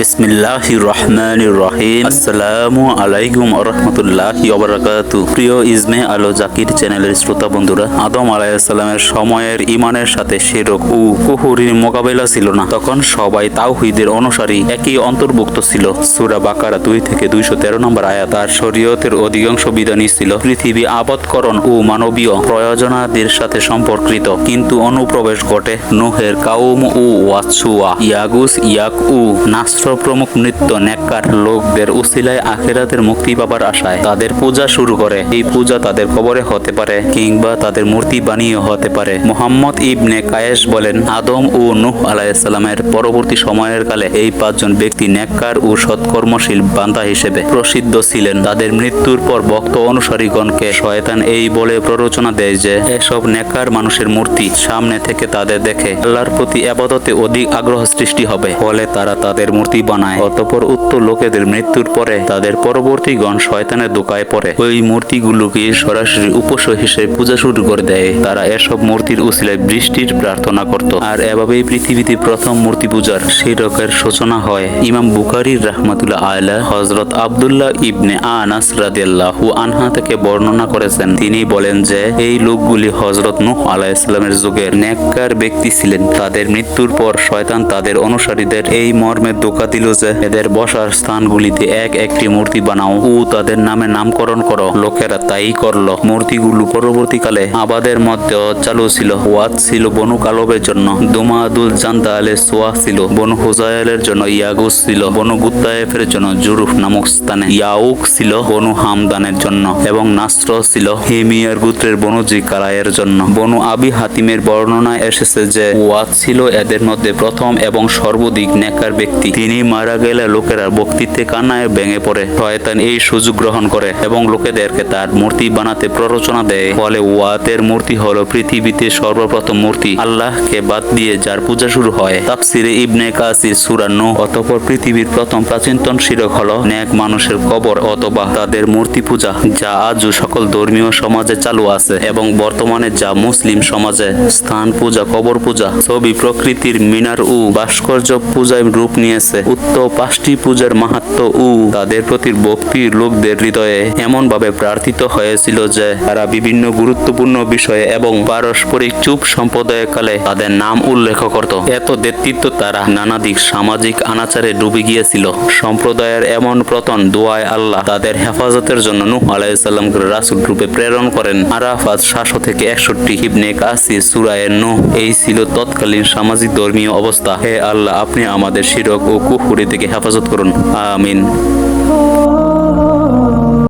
বিসমিল্লাহ রহমান রহিম আসসালামু আলাইকুম রহমতুল্লাহ ওবরাকাতু। প্রিয় ইজমে আলো জাকির চ্যানেলের শ্রোতা বন্ধুরা, আদম আলাইসাল্লামের সময়ের ইমানের সাথে শিরক ও কুহুরির মোকাবেলা ছিল না। তখন সবাই তাওহিদের অনুসারী একই অন্তর্ভুক্ত ছিল। সুরা বাকারা দুই থেকে দুইশো তেরো নম্বর আয়াত, আর শরীয়তের অধিকাংশ বিধানই ছিল পৃথিবী আবদকরণ ও মানবীয় প্রয়োজনাদির সাথে সম্পর্কিত। কিন্তু অনুপ্রবেশ ঘটে নোহের কাউম ও ওয়াৎসুয়া ইয়াগুস ইয়াক উ নাস্র প্রমুখ নৃত্য নেককার লোকদের উসিলায় আখেরাতের মুক্তি পাবার আশায় তাদের পূজা শুরু করে। এই পূজা তাদের কবরে হতে পারে কিংবা তাদের মূর্তি বানিয়ে হতে পারে। মোহাম্মদ ইবনে কায়েস বলেন, আদম ও নূহ আলাইসাল্লামের পরবর্তী সময়ের কালে এই পাঁচজন ব্যক্তি নেককার ও সৎকর্মশীল বান্দা হিসেবে প্রসিদ্ধ ছিলেন। তাদের মৃত্যুর পর ভক্ত অনুসারীগণকে শয়তান এই বলে প্ররোচনা দেয় যে, এসব নেককার মানুষের মূর্তি সামনে থেকে তাদের দেখে আল্লাহর প্রতি আপাততে অধিক আগ্রহ সৃষ্টি হবে। ফলে তারা তাদের মূর্তি বানায়। অতপর উক্ত লোকেদের মৃত্যুর পরে তাদের পরবর্তীগণ শয়তানের দোকায় পড়ে। ওই মূর্তিগুলোকে সরাসরি উপসয় হিসেবে পূজা শুরু করে দেয়। তারা এসব মূর্তির উসিলায় বৃষ্টির প্রার্থনা করত। আর এভাবেই পৃথিবীতে প্রথম মূর্তি পূজার সেই রকের সূচনা হয়। ইমাম বুখারির রাহমাতুল্লাহ আয়লা হজরত আবদুল্লাহ ইবনে আনাস রাদিয়াল্লাহু আনহা থেকে বর্ণনা করেছেন। তিনি বলেন যে, এই লোকগুলি হজরত নূহ আলাইহিসসালামের যুগের নেককার ব্যক্তি ছিলেন। তাদের মৃত্যুর পর শয়তান তাদের অনুসারীদের এই মর্মে দোকা দিল যে এদের বসার স্থানগুলিতে এক একটি মূর্তি বানাও। ও তাদের নামে নামকরণ করো। লোকেরা তাই করল। মূর্তিগুলো পরবর্তীকালে আবাদের মধ্যে চালু ছিল। ওয়াত ছিল বনু কালবের জন্য। দুমাদুল আলে সোয়া ছিল। বনু হুজায়েলের জন্য ইয়াগুস ছিল। বনু গুত্তায়েফের জন্য জুরুফ নামক স্থানে। ইয়াউক ছিল বনু হামদানের জন্য এবং নাস্র ছিল হেমিয়ার গোত্রের বনু জিকারায়ের জন্য। বনু আবি হাতিমের বর্ণনায় এসেছে যে ওয়াত ছিল এদের মধ্যে প্রথম এবং সর্বাধিক নেকার ব্যক্তি। তিনি মারা গেলে লোকেরা বক্তৃত্বে কান্নায় ভেঙে পড়ে। শয়তান এই সুযোগ গ্রহণ করে এবং লোকেদেরকে তার মূর্তি বানাতে প্ররোচনা দেয়। ফলে ওয়াতের মূর্তি হলো পৃথিবীতে সর্বপ্রথম মূর্তি আল্লাহকে বাদ দিয়ে যার পূজা শুরু হয়। তাফসিরে ইবনে কাসির সুরান্ন অতপর পৃথিবীর প্রথম প্রাচীনতম শিরক হলো নেক মানুষের কবর অথবা তাদের মূর্তি পূজা, যা আজও সকল ধর্মীয় সমাজে চালু আছে এবং বর্তমানে যা মুসলিম সমাজে স্থান পূজা, কবর পূজা, ছবি প্রকৃতির মিনার ও ভাস্কর্য পূজায় রূপ নিয়েছে। উক্ত পাঁচটি পূজার মাহাত্ম ও তাদের প্রতি ভক্তির লোকদের হৃদয়ে এমন ভাবে প্রার্থিত হয়েছিল যে তারা বিভিন্ন গুরুত্বপূর্ণ বিষয়ে এবং পারস্পরিক চুপ সম্প্রদায় কালে তাদের নাম উল্লেখ করত। এত নেতৃত্ব তারা নানাদিক সামাজিক আনাচারে ডুবে গিয়েছিল। সম্প্রদায়ের এমন প্রতন দোয়ায় আল্লাহ তাদের হেফাজতের জন্য নূহ আলাইসাল্লামকে রাসুল রূপে প্রেরণ করেন। আরাফাত সাতশো থেকে একষট্টি হিবনে কাসি সুরায়ের নূহ। এই ছিল তৎকালীন সামাজিক ধর্মীয় অবস্থা। হে আল্লাহ, আপনি আমাদের শিরক ও কুহুরি থেকে হেফাজত করুন। আমিন।